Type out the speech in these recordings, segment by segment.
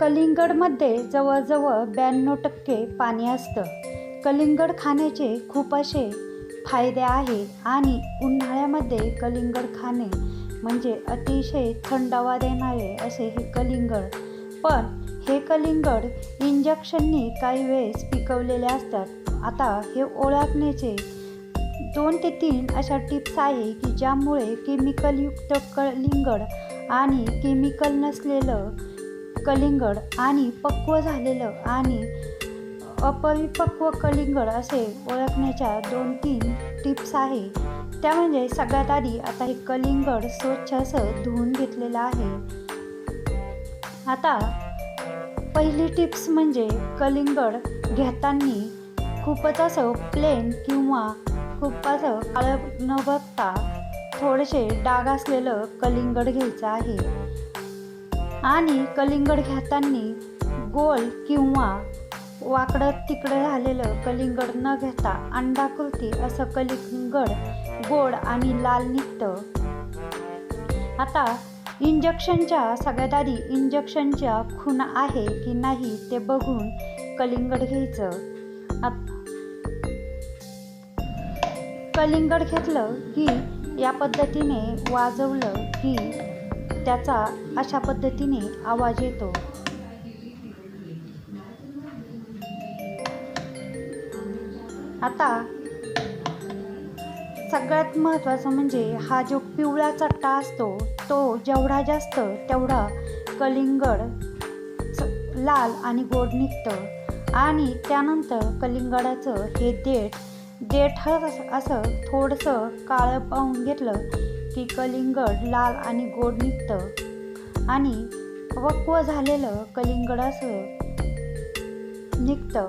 कलिंगडमध्ये जवळजवळ ब्याण्णव टक्के पाणी असतं. कलिंगड खाण्याचे खूप असे फायदे आहेत आणि उन्हाळ्यामध्ये कलिंगड खाणे म्हणजे अतिशय थंडावा देणारे असे हे कलिंगड. पण हे कलिंगड इंजेक्शननी काही वेळेस पिकवलेले असतात. आता हे ओळखण्याचे दोन ते तीन अशा टिप्स आहे की ज्यामुळे केमिकलयुक्त कलिंगड आणि केमिकल नसलेलं कलिंगड आणि पक्व झालेलं आणि अपरिपक्व कलिंगड असे ओळखण्याच्या दोन तीन टिप्स आहे. त्या म्हणजे सगळ्यात आधी आता हे कलिंगड स्वच्छ असं धुवून घेतलेलं आहे. आता पहिली टिप्स म्हणजे कलिंगड घेताना खूपच असं प्लेन किंवा खूप असं काळं न बघता थोडेसे डाग असलेलं कलिंगड घ्यायचं आहे. आणि कलिंगड घेताना गोल किंवा वाकडं तिकडं झालेलं कलिंगड न घेता अंडाकृती असं कलिंगड गोड आणि लाल निघतं. आता इंजेक्शनच्या सगळ्यात आधी इंजेक्शनच्या खून आहे की नाही ते बघून कलिंगड घ्यायचं. कलिंगड घेतलं की या पद्धतीने वाजवलं की त्याचा अशा पद्धतीने आवाज येतो. आता सगळ्यात महत्त्वाचं म्हणजे हा जो पिवळा चट्टा असतो तो जेवढा जास्त तेवढा कलिंगड च- लाल आणि गोड निघतं. आणि त्यानंतर कलिंगडाचं हे देठ देठ असं थोडंसं काळं पाहून घेतलं की कलिंगड लाल आणि गोड निघतं. आणि वक्व झालेलं कलिंगड असं निघतं.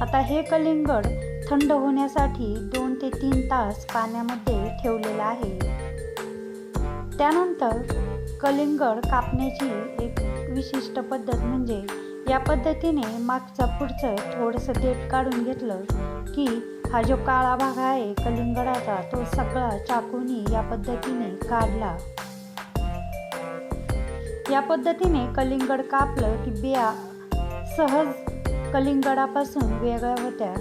आता हे कलिंगड थंड होण्यासाठी दोन ते तीन तास पाण्यामध्ये ठेवलेलं आहे. त्यानंतर कलिंगड कापण्याची एक विशिष्ट पद्धत म्हणजे या पद्धतीने मागचा पुढचं थोडंसं देठ काढून घेतलं की हा जो काळा भाग आहे कलिंगडाचा तो सगळा चाकूनी या पद्धतीने काढला. या पद्धतीने कलिंगड कापलं की बिया सहज कलिंगडापासून वेगळ्या होत्या.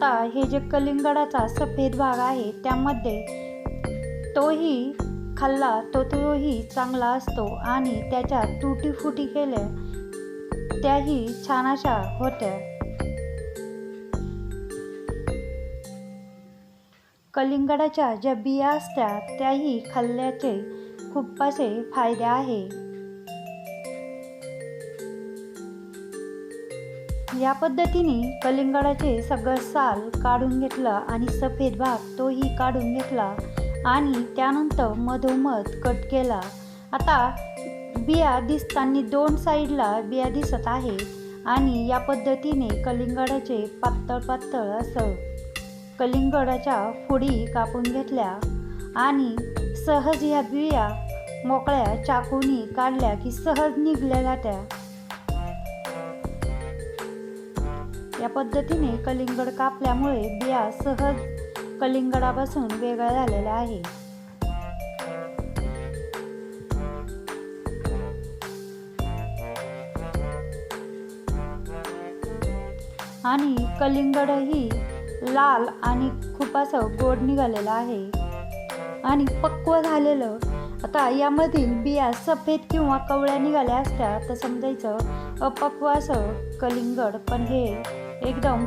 आता हे जे कलिंगडाचा सफेद भाग आहे त्यामध्ये तोही खाल्ला तो तोही चांगला असतो आणि त्याच्या तुटीफुटी केल्या त्याही छान अशा होत्या. कलिंगडाच्या ज्या बिया असत्या त्याही खाल्ल्याचे खूप असे फायदे आहे. या पद्धतीने कलिंगडाचे सगळं साल काढून घेतला आणि सफेद भाग तोही काढून घेतला आणि त्यानंतर मधोमध कट केला. आता बिया दिसताना दोन साईडला बिया दिसत आहे आणि या पद्धतीने कलिंगडाचे पातळ पातळ असं कलिंगडाच्या फोडी कापून घेतल्या आणि सहज ह्या बिया मोकळ्या चाकूनी काढल्या की सहज निघल्या जात्या. या पद्धतीने कलिंगड कापल्यामुळे बिया सहज कलिंगडापासून वेगळ्या झालेल्या आहे आणि कलिंगडही लाल आणि खूप असं गोड निघालेलं आहे. आणि पक्व झालेलं आता यामधील बिया सफेद किंवा कवळ्या निघाल्या असत्या तर समजायचं अपक्व असं कलिंगड. पण हे एकदम.